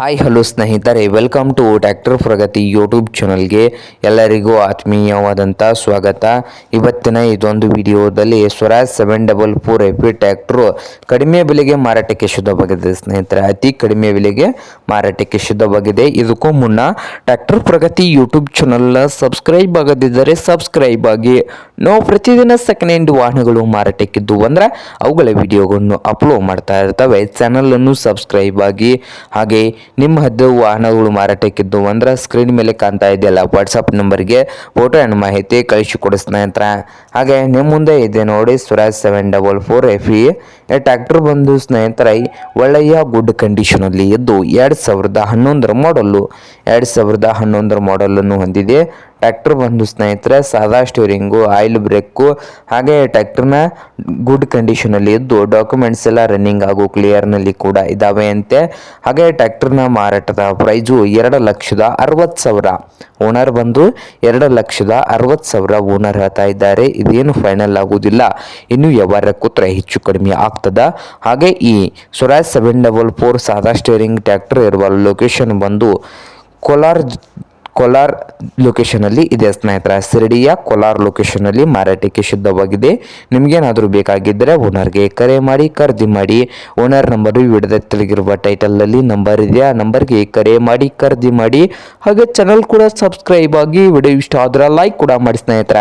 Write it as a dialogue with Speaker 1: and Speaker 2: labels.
Speaker 1: Hi hello ಸ್ನೇಹಿತರೆ. Welcome to tractor Pragati YouTube ಚಾನಲ್ಗೆ ಎಲ್ಲರಿಗೂ ಆತ್ಮೀಯವಾದಂಥ ಸ್ವಾಗತ. ಇವತ್ತಿನ ಇದೊಂದು ವಿಡಿಯೋದಲ್ಲಿ Swaraj seven double four FE tractor ಕಡಿಮೆ ಬೆಲೆಗೆ ಮಾರಾಟಕ್ಕೆ ಶುದ್ಧವಾಗಿದೆ ಸ್ನೇಹಿತರೆ. ಅತಿ ಕಡಿಮೆ ಬೆಲೆಗೆ ಮಾರಾಟಕ್ಕೆ ಶುದ್ಧವಾಗಿದೆ. ಇದಕ್ಕೂ ಮುನ್ನ ಟ್ಯಾಕ್ಟರ್ ಪ್ರಗತಿ ಯೂಟ್ಯೂಬ್ ಚಾನಲ್ನ ಸಬ್ಸ್ಕ್ರೈಬ್ ಆಗದಿದ್ದರೆ ಸಬ್ಸ್ಕ್ರೈಬ್ ಆಗಿ. ನಾವು ಪ್ರತಿದಿನ ಸೆಕೆಂಡ್ ಹ್ಯಾಂಡ್ ವಾಹನಗಳು ಮಾರಾಟಕ್ಕಿದ್ದು ಅಂದ್ರೆ ಅವುಗಳ ವಿಡಿಯೋಗಳನ್ನು ಅಪ್ಲೋಡ್ ಮಾಡ್ತಾ ಇರ್ತವೆ. ಚಾನಲನ್ನು ಸಬ್ಸ್ಕ್ರೈಬ್ ಆಗಿ. ಹಾಗೆ ನಿಮ್ಮ ಹದ್ದು ವಾಹನಗಳು ಮಾರಾಟಕ್ಕಿದ್ದು ಅಂದ್ರೆ ಸ್ಕ್ರೀನ್ ಮೇಲೆ ಕಾಣ್ತಾ ಇದೆಯಲ್ಲ ವಾಟ್ಸಪ್ ನಂಬರ್ಗೆ ಫೋಟೋ ಆ್ಯಂಡ್ ಮಾಹಿತಿ ಕಳಿಸಿ ಕಳಿಸಿಕೊಡಿ ಸ್ನೇಹಿತರ. ಹಾಗೆ ನಿಮ್ಮ ಮುಂದೆ ಇದೆ ನೋಡಿ Swaraj seven double four F E tractor ಬಂದು ಸ್ನೇಹಿತರ, ಒಳ್ಳೆಯ ಗುಡ್ ಕಂಡೀಷನಲ್ಲಿ ಇದ್ದು ಎರಡು ಸಾವಿರದ ಹನ್ನೊಂದರ ಮಾಡಲ್ಲು ಎರಡು ಸಾವಿರದ ಹನ್ನೊಂದರ ಮಾಡಲನ್ನು ಹೊಂದಿದೆ. ಟ್ರ್ಯಾಕ್ಟರ್ ಬಂದು ಸ್ನೇಹಿತರೆ, ಸಾದಾ ಸ್ಟೀರಿಂಗು, ಆಯಿಲ್ ಬ್ರೇಕು, ಹಾಗೆ ಟ್ರ್ಯಾಕ್ಟರ್ನ ಗುಡ್ ಕಂಡೀಷನಲ್ಲಿ ಇದ್ದು ಡಾಕ್ಯುಮೆಂಟ್ಸ್ ಎಲ್ಲ ರನ್ನಿಂಗ್ ಹಾಗೂ ಕ್ಲಿಯರ್ನಲ್ಲಿ ಕೂಡ ಇದ್ದಾವೆ ಅಂತೆ ಹಾಗೆ ಟ್ರ್ಯಾಕ್ಟರ್ನ ಮಾರಾಟದ ಪ್ರೈಜು ಎರಡು ಲಕ್ಷದ ಅರವತ್ತು ಸಾವಿರ. ಓನರ್ ಬಂದು ಎರಡು ಲಕ್ಷದ ಅರವತ್ತು ಸಾವಿರ ಓನರ್ ಹೇಳ್ತಾ ಇದ್ದಾರೆ. ಇದೇನು ಫೈನಲ್ ಆಗುವುದಿಲ್ಲ. ಇನ್ನು ವ್ಯವಹಾರ ಕೂತ್ರೆ ಹೆಚ್ಚು ಕಡಿಮೆ ಆಗ್ತದ. ಹಾಗೆ ಈ ಸ್ವರಾಜ್ ಸೆವೆನ್ ಡಬಲ್ ಫೋರ್ ಸಾದಾ ಸ್ಟೇರಿಂಗ್ ಟ್ರ್ಯಾಕ್ಟರ್ ಇರುವ ಲೊಕೇಶನ್ ಬಂದು ಕೋಲಾರ ಕೋಲಾರ್ ಲೊಕೇಶನಲ್ಲಿ ಇದೆ ಸ್ನೇಹಿತರ. ಶಿರಡಿಯ ಕೋಲಾರ್ ಲೊಕೇಶನಲ್ಲಿ ಮಾರಾಟಕ್ಕೆ ಸಿದ್ಧವಾಗಿದೆ. ನಿಮಗೇನಾದರೂ ಬೇಕಾಗಿದ್ದರೆ ಓನರ್ಗೆ ಕರೆ ಮಾಡಿ, ಖರೀದಿ ಮಾಡಿ. ಓನರ್ ನಂಬರು ವಿಡದ ತೆಳಗಿರುವ ಟೈಟಲಲ್ಲಿ ನಂಬರ್ ಇದೆ. ಆ ನಂಬರ್ಗೆ ಕರೆ ಮಾಡಿ, ಖರೀದಿ ಮಾಡಿ. ಹಾಗೆ ಚಾನಲ್ ಕೂಡ ಸಬ್ಸ್ಕ್ರೈಬ್ ಆಗಿ ವಿಡಿಯೋ ಇಷ್ಟ ಆದ್ರೆ ಲೈಕ್ ಕೂಡ ಮಾಡಿ ಸ್ನೇಹಿತರ.